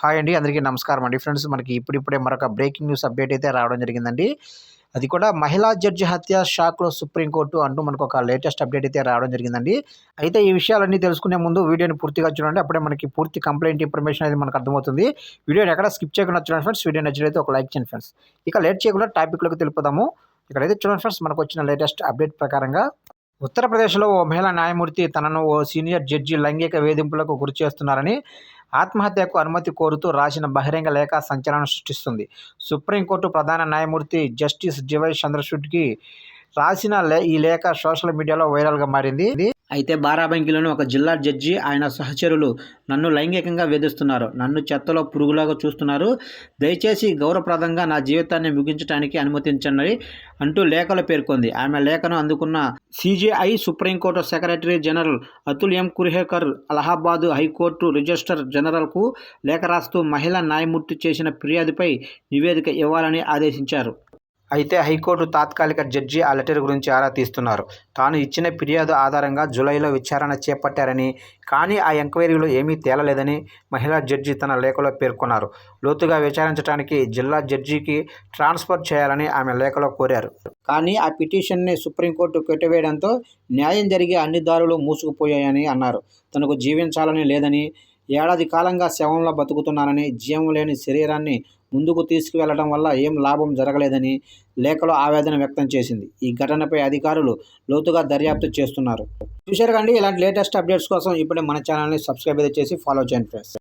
Hi అండి అందరికీ నమస్కారం అండి. ఫ్రెండ్స్ మనకి ఇప్పుడిప్పుడే మరొక బ్రేకింగ్ న్యూస్ అప్డేట్ అయితే రావడం జరిగిందండి. అది కూడా మహిళా జడ్జి హత్య షాక్లో సుప్రీంకోర్టు అంటూ మనకు ఒక లేటెస్ట్ అప్డేట్ అయితే రావడం జరిగిందండి. అయితే ఈ విషయాలన్నీ తెలుసుకునే ముందు వీడియోని పూర్తిగా చూడండి. అప్పుడే మనకి పూర్తి కంప్లైంట్ ఇన్ఫర్మేషన్ అనేది మనకు అర్థమవుతుంది. వీడియోని ఎక్కడ స్కిప్ చేయకుండా చూడండి ఫ్రెండ్స్. వీడియో నచ్చినైతే ఒక లైక్ చేయండి ఫ్రెండ్స్. ఇక లేట్ చేయకుండా టాపిక్లోకి తెలుపుదాము. ఇక్కడైతే చూడండి ఫ్రెండ్స్ మనకు వచ్చిన లేటెస్ట్ అప్డేట్ ప్రకారంగా ఉత్తరప్రదేశ్లో ఓ మహిళా న్యాయమూర్తి తనను ఓ సీనియర్ జడ్జి లైంగిక వేధింపులకు గురి చేస్తున్నారని ఆత్మహత్యకు అనుమతి కోరుతూ రాసిన బహిరంగ లేఖ సంచలనం సృష్టిస్తుంది. సుప్రీంకోర్టు ప్రధాన న్యాయమూర్తి జస్టిస్ డివై చంద్రచూడ్కి రాసిన లే ఈ లేఖ సోషల్ మీడియాలో వైరల్గా మారింది. అయితే బారాబంకిలోని ఒక జిల్లా జడ్జి ఆయన సహచరులు నన్ను లైంగికంగా వేధిస్తున్నారు. నన్ను చెత్తలో పురుగులాగా చూస్తున్నారు. దయచేసి గౌరవప్రదంగా నా జీవితాన్ని ముగించడానికి అనుమతించండి అంటూ లేఖలో పేర్కొంది. ఆమె లేఖను అందుకున్న CJI supreme court secretary general Atul M Kurhekar Allahabad high court register జనరల్కు లేఖ రాస్తూ మహిళా న్యాయమూర్తి చేసిన ఫిర్యాదుపై నివేదిక ఇవ్వాలని ఆదేశించారు. అయితే హైకోర్టు తాత్కాలిక జడ్జి ఆ లెటర్ గురించి ఆరా తీస్తున్నారు. తాను ఇచ్చిన ఫిర్యాదు ఆధారంగా జూలైలో విచారణ చేపట్టారని కానీ ఆ ఎంక్వైరీలో ఏమీ తేలలేదని మహిళా జడ్జి తన లేఖలో పేర్కొన్నారు. లోతుగా విచారించడానికి జిల్లా జడ్జికి ట్రాన్స్ఫర్ చేయాలని ఆమె లేఖలో కోరారు. కానీ ఆ పిటిషన్ని సుప్రీంకోర్టు కొట్టివేయడంతో న్యాయం జరిగే అన్ని దారులు మూసుకుపోయాయని అన్నారు. తనకు జీవించాలని లేదని ఏడాది కాలంగా శవంలో బతుకుతున్నానని జీవం లేని శరీరాన్ని ముందుకు తీసుకువెళ్ళడం వల్ల ఏం లాభం జరగలేదని లేఖలో ఆవేదన వ్యక్తం చేసింది. ఈ ఘటనపై అధికారులు లోతుగా దర్యాప్తు చేస్తున్నారు. చూశారు కండి ఇలాంటి లేటెస్ట్ అప్డేట్స్ కోసం ఇప్పుడే మన ఛానల్ని సబ్స్క్రైబ్ అయితే చేసి ఫాలో చేయండి ఫ్రెండ్స్.